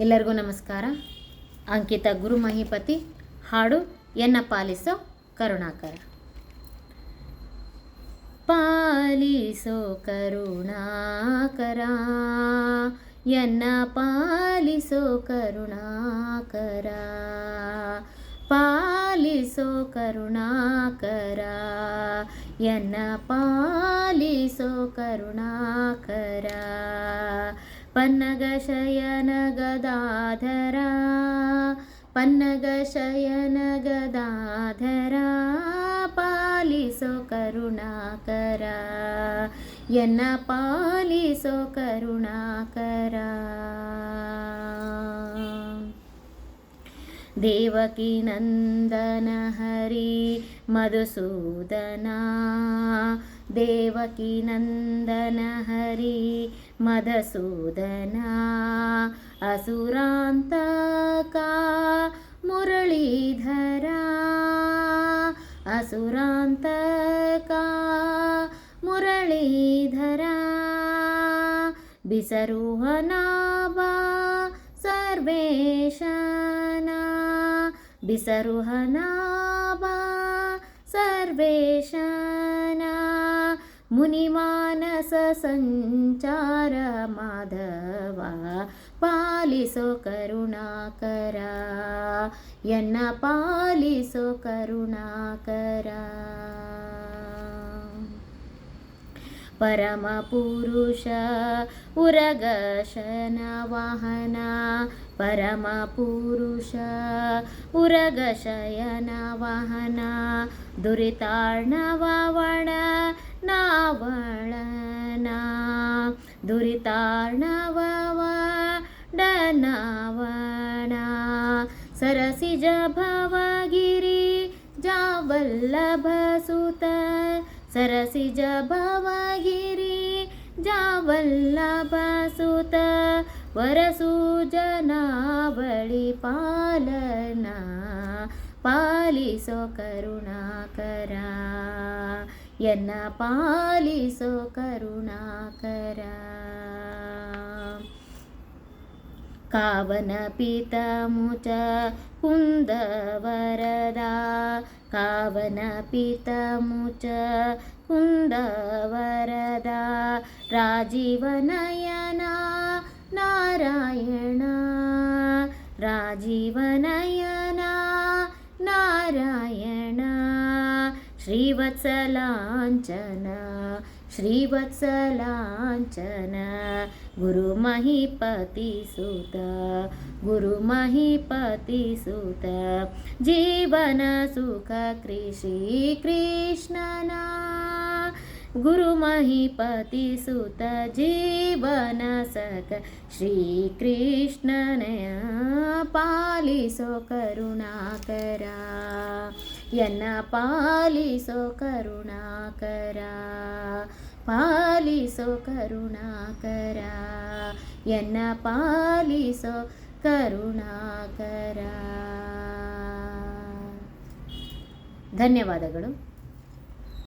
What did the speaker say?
ಎಲ್ಲರಿಗೂ ನಮಸ್ಕಾರ. ಅಂಕಿತ ಗುರು ಮಹಿಪತಿ, ಹಾಡು ಎನ್ನ ಪಾಲಿಸೋ ಕರುಣಾಕರ. ಪಾಲಿಸೋ ಕರುಣಾಕರ, ಎನ್ನ ಪಾಲಿಸೋ ಕರುಣಾಕರ. ಪಾಲಿಸೋ ಕರುಣಾಕರ, ಎನ್ನ ಪಾಲಿಸೋ ಕರುಣಾಕರ. ಶಯನ ಗದಾಧರ ಪಾಲಿಸೋ ಕರುಣಾಕರ ಎನ್ನ ಪಾಲಿಸೋ ಕರುಣಾಕರ. ದೇವಕಿ ನಂದನ ಹರಿ ಮಧುಸೂದನ ದೇವಕಿ ನಂದನ ಹರಿ ಮಧುಸೂದನ ಅಸುರಾಂತಕ ಮುರಳೀಧರ ಅಸುರಾಂತಕ ಮುರಳೀಧರ ಬಿಸರುಹನಾಬಾ ಸರ್ವೇಶನ ಬಿಸರುಹನಾಬಾ ಸರ್ವೇಶನ मुनिमानससञ्चार माधव पालिसो करुणाकरा यन्न पालिसो करुणाकरा। परमपुरुष उरगशनवाहना परमपुरुष उरग शयनवाहना दुरितार्णवण ನಾವಳನ ದುರಿತಾರ್ಣವಣ ಸರಸಿಜ ಭವಗಿರಿ ಜಾವಲ್ಲಭ ಸುತ. ಸರಸಿಜ ಭವಗಿರಿ ಜಾವಲ್ಲಭ ಸುತ. ವರಸು ಜನಾವಳಿ ಪಾಲನ, ಪಾಲಿಸೋ ಕರುಣಾಕರ. ಎನ್ನ ಪಾಲಿಸೋ ಕರುಣಾಕರ ಕಾವನ ಪೀತ ಮುಚ ಕುಂದವರದ ಕಾವನ ಪೀತ ಮುಚ ಕುಂದವರದ ರಾಜೀವನಯನ ನಾರಾಯಣ ರಾಜೀವನಯನ श्रीवत्सलाञ्चन श्रीवत्सलाञ्चन गुरुमहीपतिसुत गुरुमहीपतिसुत। जीवनसुखकृषि कृष्णना गुरुमहीपतिसुत। जीवनसख श्रीकृष्णनया पालिसो करुणाकरा। ಎನ್ನ ಪಾಲಿಸೋ ಕರುಣಾಕರ ಪಾಲಿಸೋ ಕರುಣಾಕರ ಎನ್ನ ಪಾಲಿಸೋ ಕರುಣಾಕರ. ಧನ್ಯವಾದಗಳು.